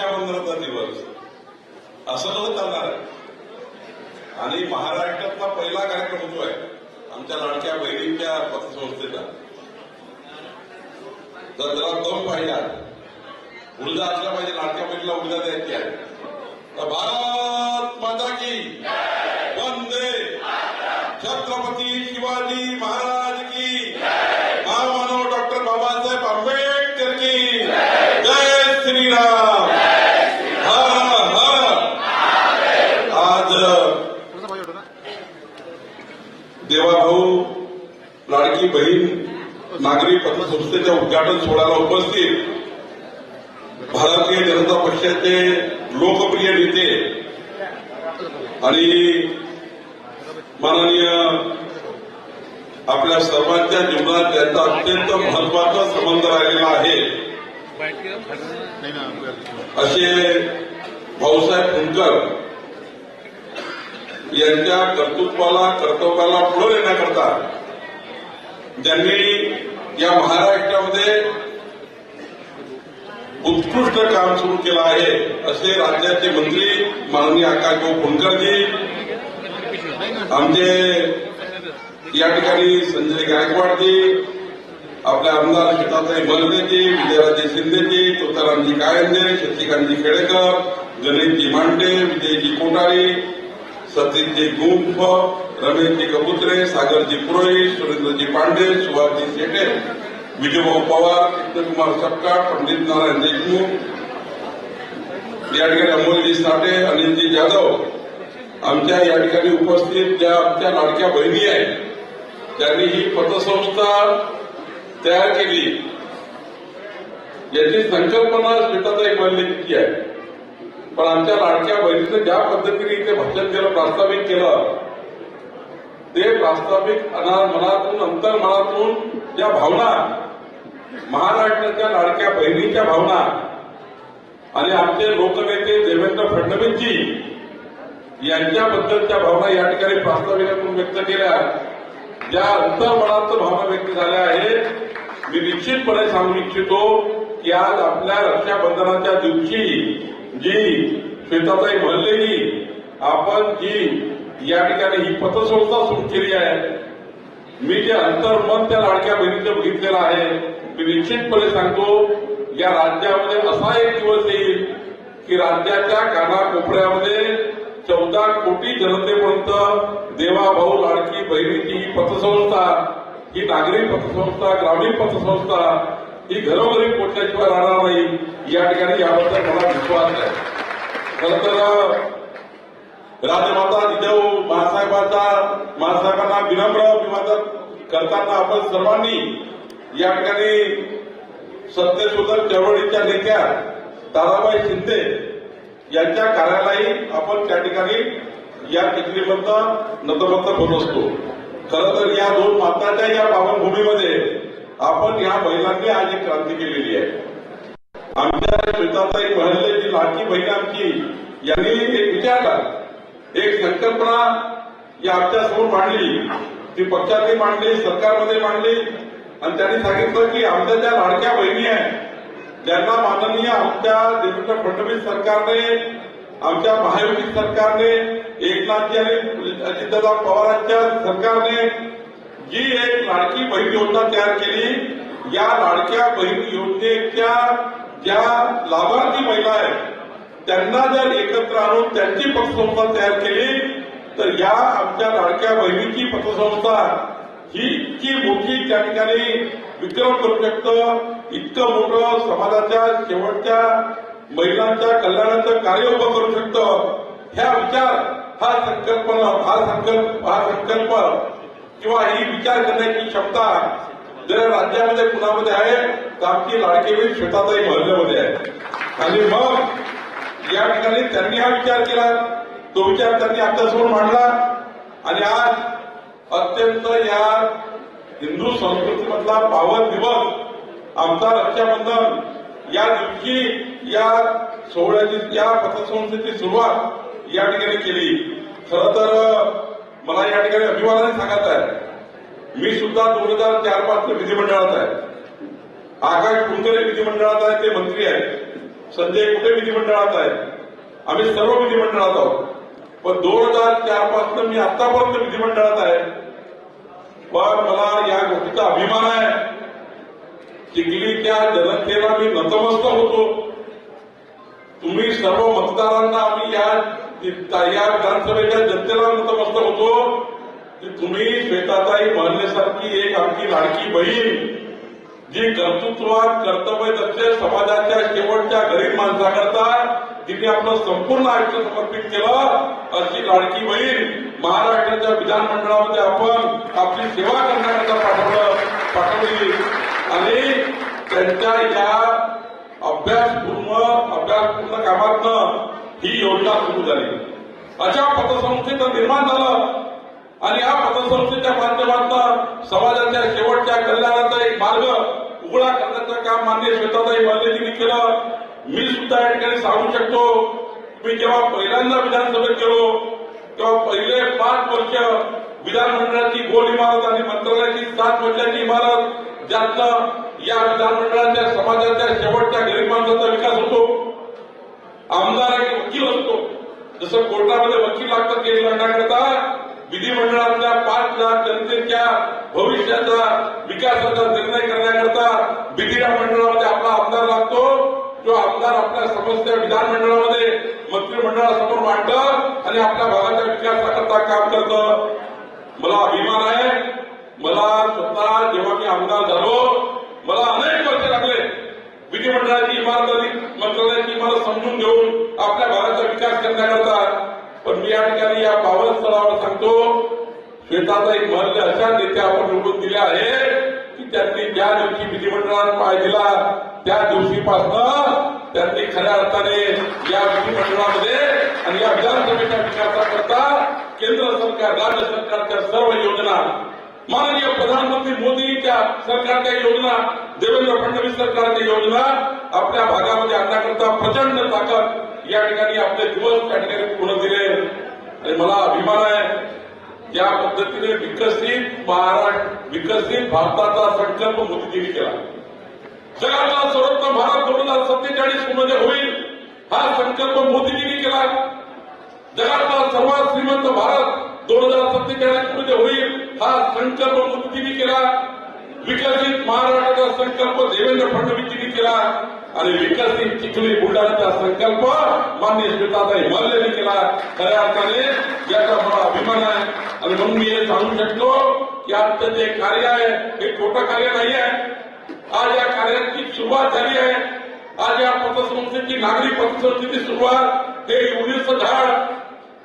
रक्षाबंधनाचा दिवस. असं कसं चालणार आहे. आणि महाराष्ट्रातला पहिला कार्यक्रम जो आहे आमच्या लाडक्या बहिणींच्या पतसंस्थेचा. तर त्याला दम पाहिजे ऊर्जा असल्या पाहिजे लाडक्या बहिणीला ऊर्जा द्यायची आहे. तर भारत माता की श्रीराम। आज देवाभाऊ लाडकी बहीण नागरी पतसंस्थेच्या उद्घाटन सोहळ्याला उपस्थित भारतीय जनता पक्षाचे लोकप्रिय नेते आणि माननीय आपल्या सर्वांच्या जीवनात त्यांचा अत्यंत महत्त्वाचा संबंध राहिलेला आहे. असे भाऊसाहेब फुंकर यांच्या कर्तृत्वाला कर्तव्याला पुढे येण्याकरता ज्यांनी या महाराष्ट्रामध्ये उत्कृष्ट काम सुरू केलं आहे असे राज्याचे मंत्री माननीय आकाशभाऊ फुंकरजी आमचे या ठिकाणी संजय गायकवाडजी आपल्या आमदार शेताताई मलदेजी विजयराजे शिंदेजी तुकारामजी कायंदे शशिकांतजी खेडेकर गणेशजी मांडे विजयजी कोठारी सतीशजी गुंफ रमेशजी कबुत्रे सागरजी पुरोहित सुरेंद्रजी पांडे सुभाषजी शेटे विजयभाऊ पवार कृष्णकुमार सपकाळ पंडित नारायण देशमुख या ठिकाणी अमोलजी साठे अनिलजी जाधव. आमच्या या ठिकाणी उपस्थित ज्या आमच्या लाडक्या बहिणी आहेत त्यांनी ही पतसंस्था तयार केली. याची संकल्पना स्मिताताई किती आहे. पण आमच्या लाडक्या बहिणीचं ज्या पद्धतीने इथे भाषण केलं प्रास्ताविक केलं ते प्रास्ताविक अना- मनातून अंतर्मनातून ज्या भावना महाराष्ट्राच्या लाडक्या बहिणीच्या भावना आणि आमचे लोकनेते देवेंद्र फडणवीसजी यांच्याबद्दलच्या भावना या ठिकाणी प्रास्ताविकातून व्यक्त केल्या. ज्या अंतर्मनात भावना व्यक्त झाल्या आहेत मी निश्चितपणे सांगू इच्छितो की आज आपल्या रक्षाबंधनाच्या दिवशी जी श्वेताताई म्हणलेली आपण जी या ठिकाणी ही पतसंस्था सुरू केली आहे मी जे अंतर्मन त्या लाडक्या बहिणीचं बघितलेलं आहे मी निश्चितपणे सांगतो या राज्यामध्ये असा एक दिवस येईल की राज्याच्या कानाकोपऱ्यामध्ये चौदा कोटी जनतेपर्यंत देवाभाऊ लाडकी बहिणीची ही पतसंस्था ही नागरी पतसंस्था ग्रामीण पतसंस्था ही घरोघरी पोचल्याशिवाय राहणार नाही. या ठिकाणी याबद्दल मला विश्वास आहे खरं तर राजमाता जिजाऊ बाळासाहेबांचा महासाहेबांना विनम्र अभिवादन करताना आपण सर्वांनी या ठिकाणी सत्यशोधक चळवळीच्या नेत्या ताराबाई शिंदे यांच्या कार्यालयी आपण त्या ठिकाणी या चित्रीमधनं नतमस्त होत असतो. खरं तर या दोन माताच्या या पावनभूमीमध्ये आपण या महिलांनी आज एक क्रांती केलेली आहे. आमच्या एक महल्ले जी लाडकी बहीण आमची यांनी एक विचारला एक संकल्पना या आमच्यासमोर मांडली. ती पक्षातही मांडली सरकारमध्ये मांडली. आणि त्यांनी सांगितलं की आमच्या ज्या लाडक्या बहिणी आहेत ज्यांना माननीय आमच्या देवेंद्र फडणवीस सरकारने आमच्या महायुती सरकारने एकनाथजी आणि अजितदादा पवारांच्या सरकारने जी एक लाडकी बहीण योजना तयार केली या लाडक्या बहीण योजनेच्या ज्या लाभार्थी महिला आहेत त्यांना जर एकत्र आणून त्यांची पतसंस्था तयार केली तर या आमच्या लाडक्या बहिणीची पतसंस्था ही इतकी मोठी त्या ठिकाणी विक्रम करू शकतं. इतकं मोठं समाजाच्या शेवटच्या महिलांच्या कल्याणाचं कार्य उभं करू शकतो. ह्या विचार हा संकल्पना हा संकल्प हा संकल्प किंवा ही विचार करण्याची क्षमता जर राज्यामध्ये कुणामध्ये आहे तर आमची लाडकी शेतातही श्वेताताई आहे. आणि मग या ठिकाणी त्यांनी हा विचार केला. तो विचार त्यांनी आमच्यासमोर मांडला. आणि आज अत्यंत या हिंदू संस्कृतीमधला पावन दिवस आमचा रक्षाबंधन या दिवशी या सोहळ्याची या पतसंस्थेची सुरुवात या ठिकाणी केली. खरं तर मला या ठिकाणी अभिमानाने सांगत आहे मी सुद्धा दोन हजार चार पाच विधिमंडळात आहे. आकाश कुंकरे विधिमंडळात आहे ते मंत्री आहेत. संजय कुठे विधिमंडळात आहे. आम्ही सर्व विधिमंडळात आहोत. पण दोन हजार चारपासून मी आतापर्यंत विधिमंडळात आहे. पण मला या गोष्टीचा अभिमान आहे. चिखलीच्या जनतेला मी नतमस्त होतो. तुम्ही सर्व मतदारांना आम्ही या या विधानसभेच्या जनतेला नतमस्त होतो. की तुम्ही श्वेताताई म्हणण्यासारखी एक आमची लाडकी बहीण जी कर्तृत्वात कर्तव्यदक्ष समाजाच्या शेवटच्या गरीब माणसाकरता तिने आपलं संपूर्ण आयुष्य समर्पित केलं अशी लाडकी बहीण महाराष्ट्राच्या विधानमंडळामध्ये आपण आपली सेवा करण्याकरता पाठवलं पाठवली. आणि त्यांच्या या अभ्यासपूर्ण अभ्यासपूर्ण कामातनं ही योजना सुरू झाली. अशा पतसंस्थेचं निर्माण झालं आणि या पतसंस्थेच्या माध्यमातून समाजाच्या शेवटच्या कल्याणाचा एक मार्ग उघडा करण्याचं काम मान्य श्वेताताई मल्लेजींनी केलं. मी सुद्धा या ठिकाणी सांगू शकतो मी जेव्हा पहिल्यांदा विधानसभेत गेलो तेव्हा पहिले पाच वर्ष विधानमंडळाची गोल इमारत आणि मंत्रालयाची सात वर्षाची इमारत ज्यातनं या विधानमंडळाच्या समाजाच्या शेवटच्या गरीब माणसाचा विकास होतो आमदार एक वकील असतो. जसं कोर्टामध्ये वकील लागतात केस लढण्याकरता विधिमंडळातल्या पाच लाख जनतेच्या भविष्याचा विकासाचा निर्णय करण्याकरता विधिमंडळामध्ये आपला आमदार लागतो. जो आमदार आपल्या समस्या विधानमंडळामध्ये मंत्रिमंडळासमोर मांडतं आणि आपल्या भागाच्या विकासाकरता काम करतं. मला अभिमान आहे. मला स्वतः जेव्हा मी आमदार झालो मला अनेक वर्ष लागले. विधिमंडळाची इमारत मंत्रालयाची इमारत समजून घेऊन आपल्या भागाचा विकास करण्याकरता. पण मी या ठिकाणी या पावन स्थळावर सांगतो श्वेताचा एक महत्त्व अशा नेत्या आपण निवडून दिल्या आहे की त्यांनी ज्या दिवशी विधिमंडळात पाय दिला त्या दिवशीपासनं त्यांनी खऱ्या अर्थाने या विधिमंडळामध्ये आणि या विधानसभेच्या विकासाकरता केंद्र सरकार राज्य सरकारच्या सर्व योजना माननीय प्रधानमंत्री मोदींच्या सरकारच्या योजना देवेंद्र फडणवीस सरकारच्या योजना आपल्या भागामध्ये आणण्याकरता प्रचंड ताकद या ठिकाणी आपले दिवस त्या ठिकाणी पूर्ण दिले. आणि मला अभिमान आहे या पद्धतीने विकसित महाराष्ट्र विकसित भारताचा संकल्प मोदीजींनी केला. जगाचा सर्वोत्तम भारत दोन हजार सत्तेचाळीसमध्ये होईल हा संकल्प मोदीजींनी केला. जगाचा सर्वात श्रीमंत भारत दोन हजार सत्तेचाळीसमध्ये होईल हा संकल्प मोदीजींनी केला. विकसित महाराष्ट्राचा संकल्प देवेंद्र फडणवीसजींनी केला. आणि विकसित चिखली बुलढाण्याचा संकल्प मान्य श्वेताताई मल्लेने केला. खऱ्या अर्थाने याचा मला अभिमान आहे. आणि म्हणून मी हे सांगू शकतो की आजचं जे कार्य आहे हे छोटं कार्य नाही आहे. आज या कार्याची सुरुवात झाली आहे. आज या पतसंस्थेची नागरी पतसंस्थेची सुरुवात. हे युरीचं झाड.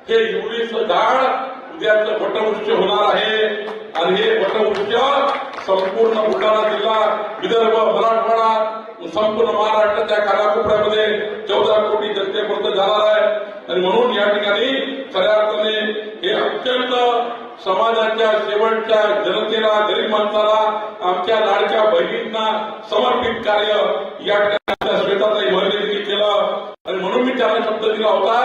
हे युरीचं झाड उद्याचं वटवृक्ष होणार आहे. आणि हे वटवृक्ष संपूर्ण बुलढाणा जिल्हा विदर्भ मराठवाडा संपूर्ण महाराष्ट्राच्या कानाकोपऱ्यामध्ये चौदा कोटी जनतेपर्यंत जाणार आहे. आणि म्हणून या ठिकाणी खऱ्या अर्थाने हे अत्यंत समाजाच्या शेवटच्या जनतेला गरीब माणसाला आमच्या लाडक्या बहिणींना समर्पित कार्य या ठिकाणी आपल्या श्वेताताई केलं. आणि म्हणून मी त्यांना शब्द दिला होता.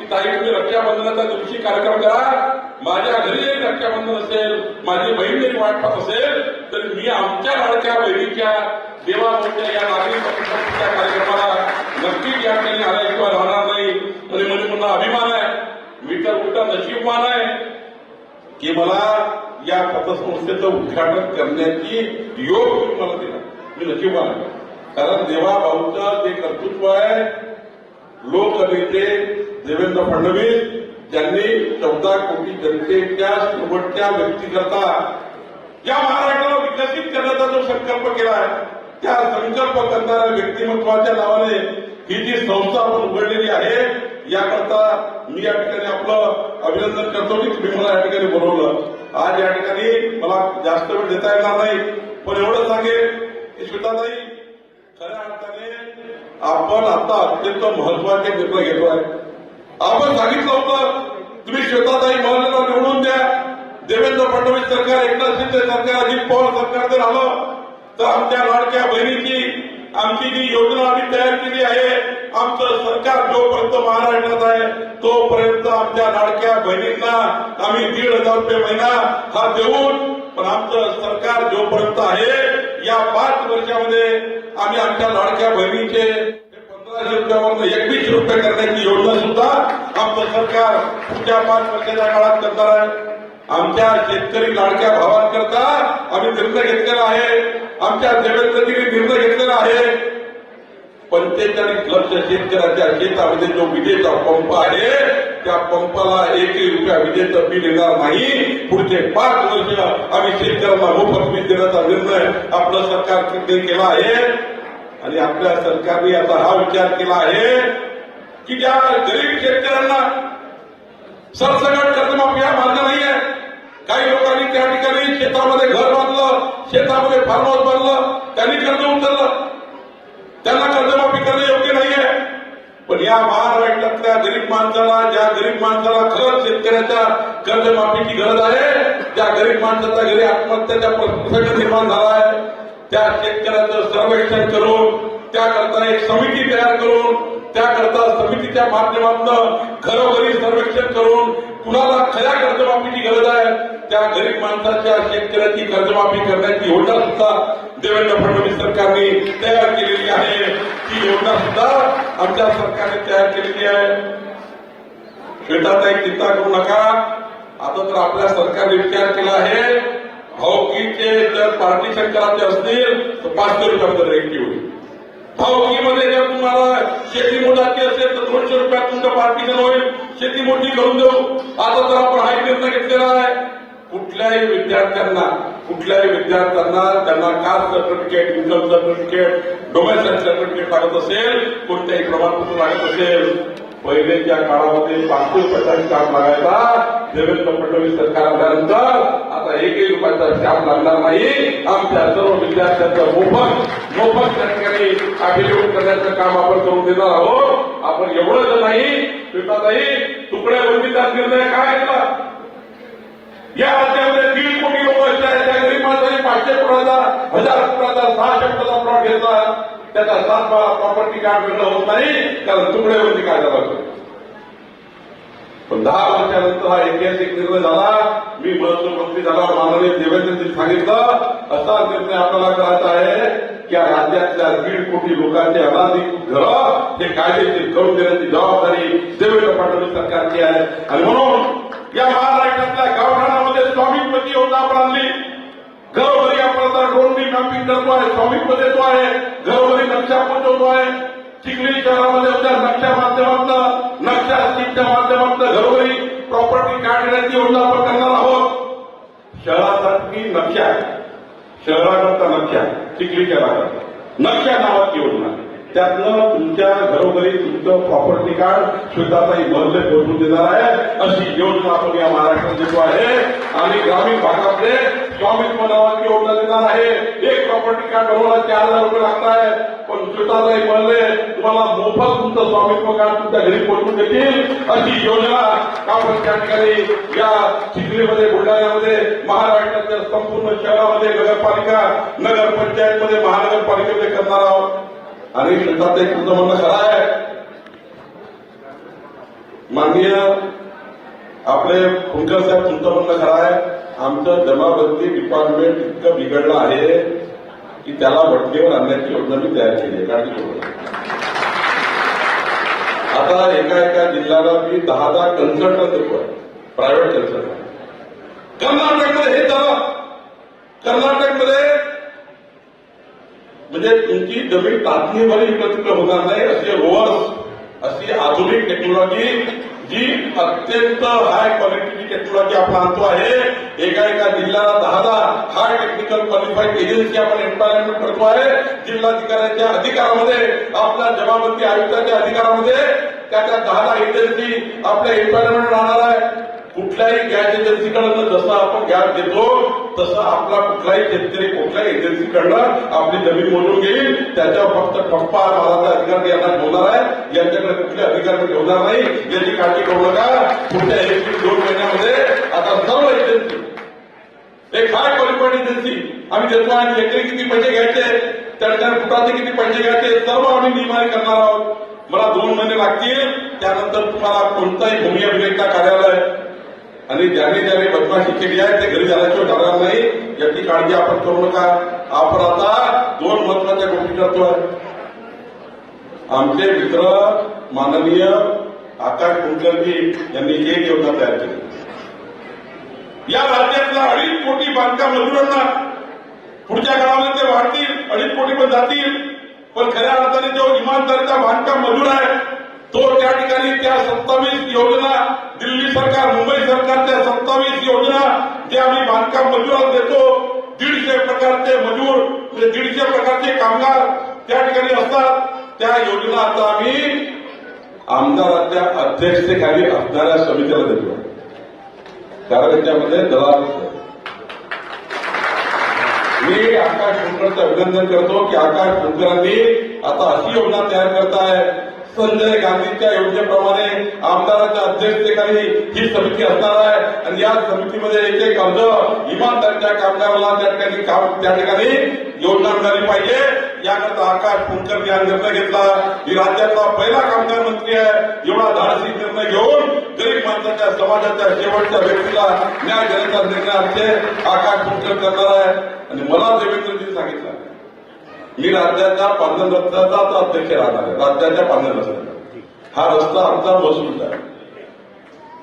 की ताई तुम्ही रक्षाबंधनाचा दिवशी कार्यक्रम करा. माझ्या घरी एक रक्षाबंधन असेल माझी बहीण एक वाट पाहत असेल तर मी आमच्या लाडक्या बहिणीच्या देवाच्या या नागरिक पक्षाच्या कार्यक्रमाला नक्कीच या ठिकाणी आल्याशिवाय राहणार नाही. आणि म्हणजे मला अभिमान आहे. मी तर उलटा नशीबमान आहे. की मला या पतसंस्थेचं उद्घाटन करण्याची योग मला दिला. मी नशीबवान आहे. कारण देवाभाऊचं जे कर्तृत्व आहे लोकनेते देवेंद्र फडणवीस ज्यांनी चौदा कोटी जनतेच्या शेवटच्या व्यक्तीकरता या महाराष्ट्राला विकसित करण्याचा जो संकल्प केला आहे त्या संकल्प करणाऱ्या व्यक्तिमत्वाच्या नावाने ही जी संस्था आपण उघडलेली आहे याकरता मी या ठिकाणी आपलं अभिनंदन करतो की तुम्ही मला या ठिकाणी बोलवलं. आज या ठिकाणी मला जास्त वेळ देता येणार नाही पण एवढं सांगेल की श्वेताताई खऱ्या अर्थाने आपण आता अत्यंत महत्त्वाचे निर्णय घेतोय. आपण सांगितलं होतं तुम्ही श्वेताताई महलेला निवडून द्या. देवेंद्र फडणवीस सरकार एकनाथ शिंदे सरकार अजित पवार सरकार जर आलं तर आमच्या लाडक्या बहिणीची आमची जी योजना आम्ही तयार केली आहे आमचं सरकार जोपर्यंत महाराष्ट्रात आहे तोपर्यंत आमच्या लाडक्या बहिणींना आम्ही दीड हजार रुपये महिना हा देऊन पण आमचं सरकार जोपर्यंत आहे या पाच वर्षामध्ये आम्ही आमच्या लाडक्या बहिणीचे हे रुपयावर एकवीस रुपये करण्याची योजना सुद्धा आमचं सरकार पुढच्या पाच वर्षाच्या काळात करणार आहे. आमच्या शेतकरी लाडक्या भावांकरता आम्ही निर्णय घेतलेला आहे. आमच्या देवेंद्रजींनी निर्णय घेतलेला आहे. पंचेचाळीस लक्ष शेतकऱ्याच्या शेतामध्ये जो विजेचा पंप आहे त्या पंपाला एकही रुपया विजेचं बिल येणार नाही. पुढचे पाच वर्ष आम्ही शेतकऱ्यांना मोफत वीज देण्याचा निर्णय आपलं सरकार केला आहे. आणि आपल्या सरकारने याचा हा विचार केला आहे की ज्या गरीब शेतकऱ्यांना सरसकट कर्जमाफी हा मार्ग नाही आहे. काही लोकांनी त्या ठिकाणी शेतामध्ये घर बांधलं शेतामध्ये फार्म हाऊस बांधलं त्यांनी कर्ज उचललं. त्यांना कर्जमाफी करणं योग्य नाहीये. पण या महाराष्ट्रातल्या गरीब माणसाला ज्या गरीब माणसाला खरंच शेतकऱ्याच्या कर्जमाफीची गरज आहे त्या गरीब माणसाचा घरी आत्महत्याचा प्रसंग निर्माण झाला आहे त्या शेतकऱ्याचं सर्वेक्षण करून त्याकरता एक समिती तयार करून त्याकरता समितीच्या माध्यमातून घरोघरी सर्वेक्षण करून कुणाला खऱ्या कर्जमाफीची गरज आहे? त्या गरीब माणसाच्या शेतकऱ्याची कर्जमाफी करण्याची योजना सुद्धा देवेंद्र फडणवीस सरकारने तयार केलेली आहे. ती योजना सुद्धा आमच्या सरकारने तयार केलेली आहे. श्वेताताई चिंता करू नका. आता तर आपल्या सरकारने विचार केला आहे. भाऊकीचे जर पार्टी सरकारचे असतील तर पाचशे रुपयापर्यंत रेट होईल भाऊकीमध्ये जर तुम्हाला शेती मोठाची असेल तर दोनशे रुपयात तुमचं पार्टीशन होईल. शेती मोठी करून देऊ. आता तर आपण हा निर्णय घेतलेला आहे. कुठल्याही विद्यार्थ्यांना कुठल्याही विद्यार्थ्यांना त्यांना caste certificate income certificate domestic certificate लागत असेल कोणत्याही प्रमाणपत्र लागत असेल. पहिलेच्या काळामध्ये पाचशे रुपयाचा स्टॅम्प लागायचा देवेंद्र फडणवीस सरकार आल्यानंतर आता एकही रुपयाचा स्टॅम्प लागणार नाही. आमच्या सर्व विद्यार्थ्यांचं मोफत मोफत त्या ठिकाणी अभिलेख करण्याचं काम आपण करून देणार आहोत. आपण एवढंच नाही पिताताई तुकड्याबंदीचा निर्णय काय घेतला? या राज्यामध्ये दीड कोटी लोक असे आहेत त्या गरीब माणसाने पाचशे फुटाचा हजार फुटाचा सहाशे फुटाचा प्लॉट घेतला. त्याचा सात प्रॉपर्टी कार्ड वेगळं होत नाही कारण तुकड्यावरती काय झाला पण दहा वर्षानंतर हा ऐतिहासिक निर्णय झाला. मी महसूल मंत्री झाला माननीय देवेंद्रजी सांगितलं असा निर्णय आपल्याला करायचा आहे. या राज्यातल्या दीड कोटी लोकांचे अनाधिकृत घरं हे कायदेशीर करून देण्याची जबाबदारी देवेंद्र फडणवीस सरकारची आहे. आणि म्हणून या महाराष्ट्रातल्या गावठाणामध्ये स्वामित्वची योजना आणली घरोघरी आपण ड्रोननी मॅपिंग करतो आहे स्वामित्व देतो आहे, घरोघरी नक्षा पोहोचवतो आहे. चिखली शहरामध्ये उद्या नक्षा माध्यमातून, नक्षा स्कीमच्या माध्यमातून घरोघरी प्रॉपर्टी कार्ड देण्याची योजना आपण करणार आहोत. शहरासाठी नक्षा शहराकरता नक्षा चिखलीच्या भागात. नक्षा नावाची योजना त्यातनं तुमच्या घरोघरी तुमचं प्रॉपर्टी कार्ड श्वेताताई महल्ले पोहोचून देणार आहे. अशी योजना आपण या महाराष्ट्रात देतो आहे. आणि ग्रामीण भागातले स्वामित्व नावाची योजना देणार आहे. एक प्रॉपर्टी कार्ड बनवायला चार हजार रुपये लागत आहे. पण श्वेताताई महल्ले तुम्हाला मोफत तुमचं स्वामित्व कार्ड तुमच्या घरी पोहोचून देतील. अशी योजना आपण त्या ठिकाणी या चिखलीमध्ये बुलढाण्यामध्ये महाराष्ट्राच्या संपूर्ण शहरामध्ये नगरपालिका नगरपंचायतमध्ये महानगरपालिकेमध्ये करणार आहोत? आणि श्वेताताई तुमचं म्हणणं खरं आहे. माननीय आपले फुंकर साहेब तुमचं म्हणणं खरं आहे. आमचं जमाबंदी डिपार्टमेंट इतकं बिघडलं आहे की त्याला वटणीवर आणण्याची योजना मी तयार केली आहे. आता एका एका जिल्ह्याला मी दहा दहा कन्सल्टंट देतो प्रायव्हेट कन्सल्टंट कर्नाटकमध्ये हे कर्नाटकमध्ये म्हणजे तुमची जमीन तातडीवर विकसित होणार नाही असे रोवर्स अशी आधुनिक टेक्नॉलॉजी जी अत्यंत हाय क्वालिटीची टेक्नॉलॉजी आपण आणतो आहे. एका एका जिल्ह्याला दहा दहा हाय टेक्निकल क्वालिफाईड एजन्सी आपण एम्प्लॉयमेंट करतो आहे. जिल्हाधिकाऱ्याच्या अधिकारामध्ये आपल्या जमाबंदी आयुक्ताच्या अधिकारामध्ये त्या त्या दहा दहा एजन्सी आपल्या एम्प्लॉयमेंट राहणार आहे. कुठल्याही गॅस एजन्सीकडनं जसं आपण गॅस देतो तसं आपला कुठलाही शेतकरी कुठल्याही एजन्सीकडनं आपली जमीन मोजून घेईल. त्याच्यावर फक्त ठप्पा मालाचा अधिकार यांना ठेवणार आहे. यांच्याकडे कुठले अधिकार ठेवणार नाही याची काळजी करू नका. पुढच्या एक दोन महिन्यामध्ये आता सर्व एजन्सी एक हाय क्वालिफाईड एजन्सी आम्ही देतो आणि एकरी किती पैसे घ्यायचे त्यानंतर फुटाचे किती पैसे घ्यायचे सर्व आम्ही निर्माण करणार आहोत. मला दोन महिने लागतील. त्यानंतर तुम्हाला कोणताही भूमी अभिलेखा कार्यालय आणि ज्याने ज्याने बदमाशी केली आहे ते घरी जाण्याशिवाय जाणार नाही. याची काळजी आपण करू नका. आपण आता दोन महत्त्वाच्या गोष्टी करतोय. आमचे मित्र माननीय आकाश कुलकर्णी यांनी एक योजना तयार केली. या राज्यातल्या अडीच कोटी बांधकाम मजुरांना पुढच्या काळामध्ये ते वाढतील अडीच कोटी पण जातील. पण खऱ्या अर्थाने जो इमानदारीचा बांधकाम मजूर आहे तो त्या ठिकाणी त्या सत्तावीस योजना दिल्ली सरकार मुंबई सरकारच्या सत्तावीस योजना जे आम्ही बांधकाम मजुरांना देतो दीडशे प्रकारचे मजूर म्हणजे दीडशे प्रकारचे कामगार त्या ठिकाणी असतात. त्या योजना आता आम्ही आमदाराच्या अध्यक्षतेखाली असणाऱ्या समितीला देतो. कारण त्यामध्ये दलाल मी आकाश कुलकर्णीचं अभिनंदन करतो की आकाश कुलकर्णी आता अशी योजना तयार करताय संजय गांधींच्या योजनेप्रमाणे आमदाराच्या अध्यक्षतेखाली ही समिती असणार आहे. आणि या समितीमध्ये एक एक अर्ज इमानदारीच्या कामगाराला त्या ठिकाणी काम त्या ठिकाणी योजना मिळाली पाहिजे. याकरता आकाश कुलकर्णी हा निर्णय घेतला. मी राज्यातला पहिला कामगार मंत्री आहे. एवढा धाडसी निर्णय घेऊन गरीब माणसाच्या समाजाच्या शेवटच्या व्यक्तीला न्याय देण्याचा निर्णय आमचे आकाश कुलकर्णी करणार आहे. आणि मला देवेंद्रजी सांगितलं मी राज्याच्या पांढर रस्त्याचा अध्यक्ष राहणार आहे राज्याच्या पांढर रस्त्याचा हा रस्ता आमचा महसूलचा आहे.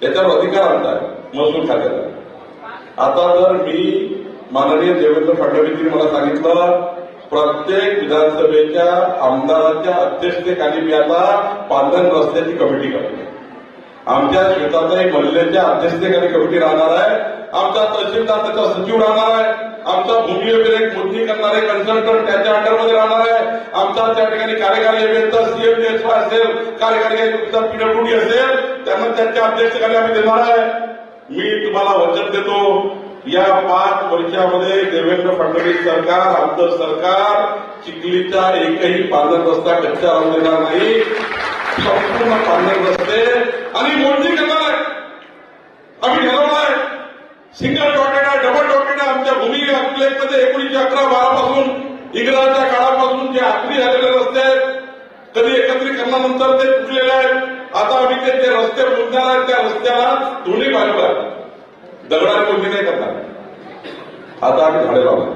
त्याच्यावर अधिकार आमचा आहे महसूल खात्याचा. आता जर मी माननीय देवेंद्र फडणवीसजी मला सांगितलं प्रत्येक विधानसभेच्या आमदाराच्या अध्यक्षतेखाली मी आता पांढर रस्त्याची कमिटी करतो आमच्या श्वेताताई महिलेच्या अध्यक्षतेखाली कमिटी राहणार आहे आमचा तहसीलदार त्याचा सचिव राहणार आहे. आमचा भूमी अभिलेख मोजणी करणारे कन्सल्टंट त्याच्या अंडरमध्ये राहणार आहे. आमचा त्या ठिकाणी कार्यकारी अभियंता सीएमडीएस असेल कार्यकारी अभियंता पीडब्ल्यूडी असेल त्यांना त्यांच्या अध्यक्षतेखाली आम्ही देणार आहे. मी तुम्हाला वचन देतो या पाच वर्षामध्ये देवेंद्र फडणवीस सरकार आमचं सरकार चिखलीचा एकही पांढर रस्ता कच्चा राहून देणार नाही. संपूर्ण पांढर रस्ते. आणि मोजणी करणार आहे. आम्ही ठरवणार आहे. सिंगल डॉटेड आहे डबल डॉटेड आहे. आमच्या भूमी मध्ये एकोणीशे अकरा बारा पासून इंग्रजांच्या काळापासून जे आखरी झालेले रस्ते आहेत कधी एकत्रीकरणानंतर ते तुटलेले आहेत. आता आम्ही ते जे रस्ते मोजणार आहेत. त्या रस्त्याला दोन्ही बाजूला दगडाने मोजणी नाही करणार. आता आम्ही झाडे लावणार.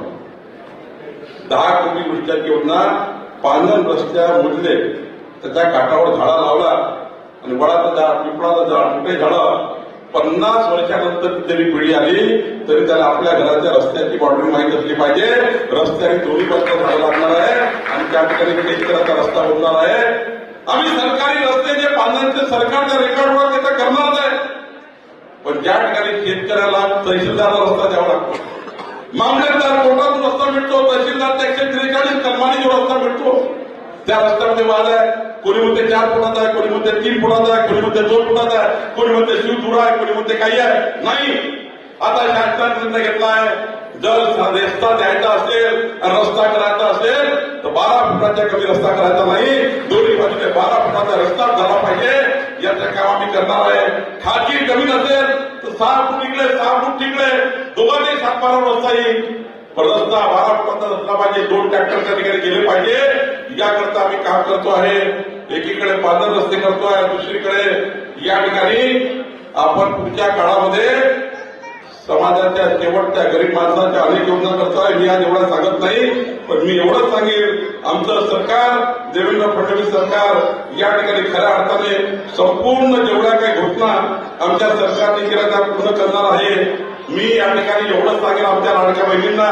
दहा कोटी रुपयाची योजना पानन रस्त्या मोजले त्याच्या काठावर झाडा लावला. आणि वडाचं झाड पिंपळाचं झाड कुठे झाडं. पन्नास वर्षानंतर जरी पिढी आली तरी त्याला आपल्या घराच्या रस्त्याची बाउंड्री माहीत असली पाहिजे. रस्त्याने दोन्ही बाजूला झाडं लागणार आहे आणि त्या ठिकाणी शेतकऱ्याचा रस्ता होणार आहे. आम्ही सरकारी रस्ते जे बांधण्याचे सरकारच्या रेकॉर्डवर ते तर करणारच आहे पण ज्या ठिकाणी शेतकऱ्याला तहसीलदारला रस्ता द्यावा लागतो मामलेदार कोर्टातून रस्ता मिळतो तहसीलदार एकशे त्रेचाळीस कलमानी जो रस्ता मिळतो त्या रस्त्यामध्ये वाद आहे. कोणी म्हणते चार फुटाचा आहे कोणी म्हणते तीन फुटाचा आहे कोणी म्हणते दोन फुटाचा आहे कोणी म्हणते शिवधुरा आहे कोणी म्हणते काही आहे? नाही. आता शासनाने निर्णय घेतला आहे. जर रस्ता द्यायचा असेल रस्ता करायचा असेल तर बारा फुटाच्या कमी रस्ता करायचा नाही. दोन्ही बाजूने बारा फुटाचा रस्ता झाला पाहिजे. याचं काम आम्ही करणार आहे. खाजगी कमी असेल तर सहा फूट इकडे सहा फूट तिकडे दोघांनी सात बारा रस्ता येईल पण रस्ता बारा फुटाचा रस्ता पाहिजे. दोन ट्रॅक्टरच्या ठिकाणी गेले पाहिजे. याकरता आम्ही काम करतो आहे. एकीकडे पादर रस्ते करतो आहे दुसरीकडे या ठिकाणी आपण पुढच्या काळामध्ये समाजाच्या शेवटच्या गरीब माणसाच्या अनेक योजना करतोय. मी आज एवढं सांगत नाही पण मी एवढंच सांगेन. आमचं सरकार देवेंद्र फडणवीस सरकार या ठिकाणी खऱ्या अर्थाने संपूर्ण जेवढ्या काही घोषणा आमच्या सरकारने केल्या त्या पूर्ण करणार आहे. मी या ठिकाणी एवढंच सांगेन आमच्या लाडक्या बहिणींना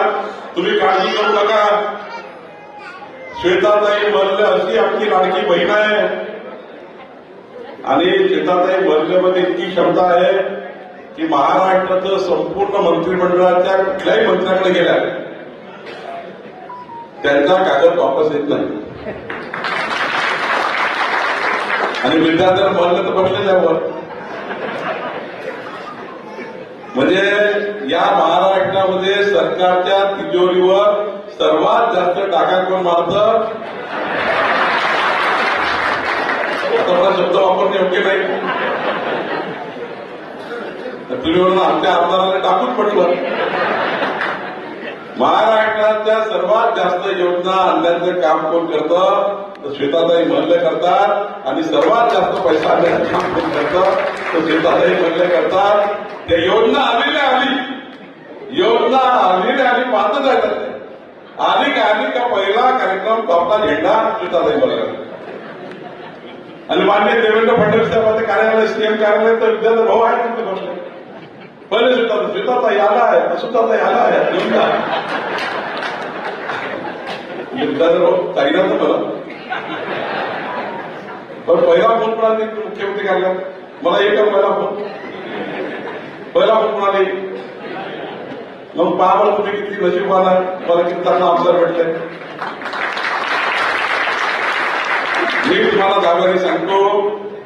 तुम्ही काळजी करू नका. श्वेताताई मल्ल अशी आपली लाडकी बहीण आहे. आणि श्वेताताई मल्लमध्ये इतकी क्षमता आहे की महाराष्ट्राचं संपूर्ण मंत्रिमंडळाच्या कुठल्याही मंत्र्याकडे गेल्या त्यांचा कागद वापस येत नाही. आणि विद्यार्थ्यांना बोललं तर बसले त्यावर. म्हणजे या महाराष्ट्रामध्ये सरकारच्या तिजोरीवर सर्वात जास्त टाका कोण मारत? मला शब्द वापरणे योग्य नाही. तुम्ही म्हणून आमच्या आमदाराला टाकून पटलं महाराष्ट्राच्या सर्वात जास्त योजना आणण्याचं काम कोण करतं? तर श्वेताताई म्हणले करतात आणि सर्वात जास्त पैसा आणण्याचं काम कोण करतं? तर श्वेताताई म्हणले करतात. त्या योजना आलेल्या आली. योजना आलेल्या आली पाहतच आहे आली काय आम्ही का पहिला कार्यक्रम तो आपला झेंडा श्वेताताई मल्ल आणि मान्य देवेंद्र फडणवीस साहेबांचं कार्यालय सीएम कार्यालय तर विद्यार्थी भाऊ आहे तुमचे बसले पहिले सुद्धा सुद्धा याला आहे सुद्धा याला आहे घेऊन जा. विद्यार्थी भाऊ ताईला तर मला. पण पहिला फोन म्हणाले मुख्यमंत्री कार्यालयात. मला एक पहिला फोन. पहिला फोन म्हणाले मग पहा बरं तुम्ही किती नशीबवान आहे मला किती चांगला अवसर भेटले मी तुम्हाला जागा सांगतो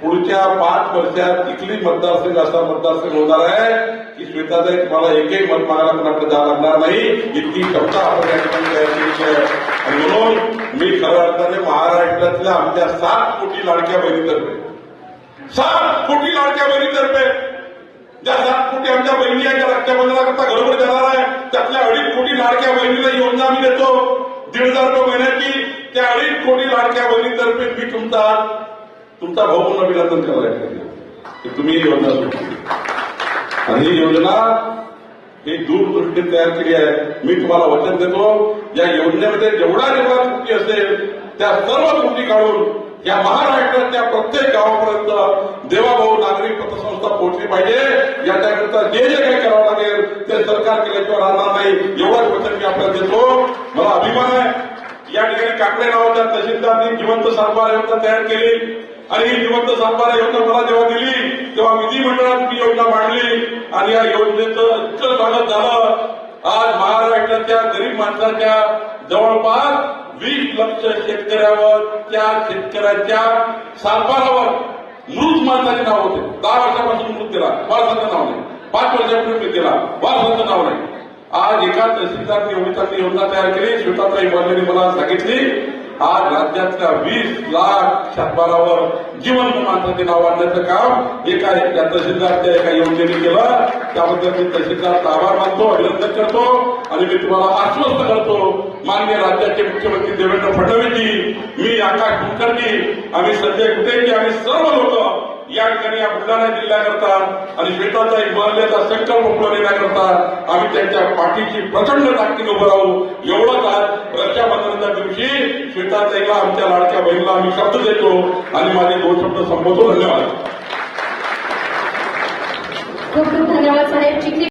पुढच्या पाच वर्षात इथली मतदारसंघ असा मतदारसंघ होणार आहे की श्वेताताई तुम्हाला एकही मत मागायला कोणाकडे जावं लागणार नाही. इतकी क्षमता आपण या ठिकाणी तयार केली आहे. आणि म्हणून मी खऱ्या अर्थाने महाराष्ट्रातल्या आमच्या सात कोटी लाडक्या बहिणीतर्फे सात कोटी लाडक्या बहिणीतर्फे ज्या सात कोटी आमच्या बहिणी आहेत त्या रक्षाबंधनाकरता घरोघर जाणार आहे त्यातल्या अडीच कोटी लाडक्या बहिणीला योजना आम्ही देतो. दीड हजार रुपये महिन्याची. त्या अडीच कोटी लाडक्या बहिणीतर्फे मी तुमचा तुमचा भाऊ म्हणून अभिनंदन करायला की तुम्ही ही योजना सुरू आणि ही योजना ही दूरदृष्टी तयार केली आहे. मी तुम्हाला वचन देतो या योजनेमध्ये जेवढा जेवढा त्रुटी असेल त्या सर्व त्रुटी काढून या महाराष्ट्रातल्या प्रत्येक गावापर्यंत देवाभाऊ नागरिक पतसंस्था पोहोचली पाहिजे. याच्याकरता जे जे काही करावं लागेल ते सरकार केल्याशिवाय राहणार नाही. एवढंच वचन मी आपल्याला देतो. मला अभिमान आहे. या ठिकाणी काकडे नावाच्या तहसीलदारनी जिवंत सातबारा योजना तयार केली. आणि ही जिवंत सातबारा योजना मला जेव्हा दिली तेव्हा विधिमंडळात मी योजना मांडली. आणि या योजनेचं इतकं स्वागत झालं. आज महाराष्ट्राच्या गरीब माणसाच्या जवळपास वीस लक्ष शेतकऱ्यावर त्या शेतकऱ्याच्या सातबारावर मृत माणसाचे नाव होते. दहा वर्षापासून मृत केला. वारसाचं नाव नाही. पाच वर्षापूर्वी मृत दिला वारसाचं नाव नाही. आज एका तहसीलदारने एवढी चांगली योजना तयार केली. श्वेताताई बोललेली मला सांगितली आज राज्यातल्या वीस लाख सातबारावर जिवंत माणसाचे नाव आणण्याचं काम एका एकट्या तहसीलदारच्या एका योजनेने केलं. त्याबद्दल मी तहसीलदारचा आभार मानतो अभिनंदन करतो आणि मी तुम्हाला आश्वस्त करतो मान्य राज्याचे मुख्यमंत्री देवेंद्र फडणवीसजी मी आकाश कुलकर्णी आम्ही संजय कुटेजी आम्ही सर्व लोक या ठिकाणी या बुलढाणा जिल्ह्याकरता आणि श्वेताताई हिमालयाचा संकल्प पुरवण्याकरता आम्ही त्यांच्या पाठीची प्रचंड ताकदीने उभं राहू. एवढंच आज रक्षाबंधनाच्या दिवशी श्वेताताईला आमच्या लाडक्या बहिणीला आम्ही शब्द देतो आणि माझे दोन शब्द संपवतो. धन्यवाद. खूप खूप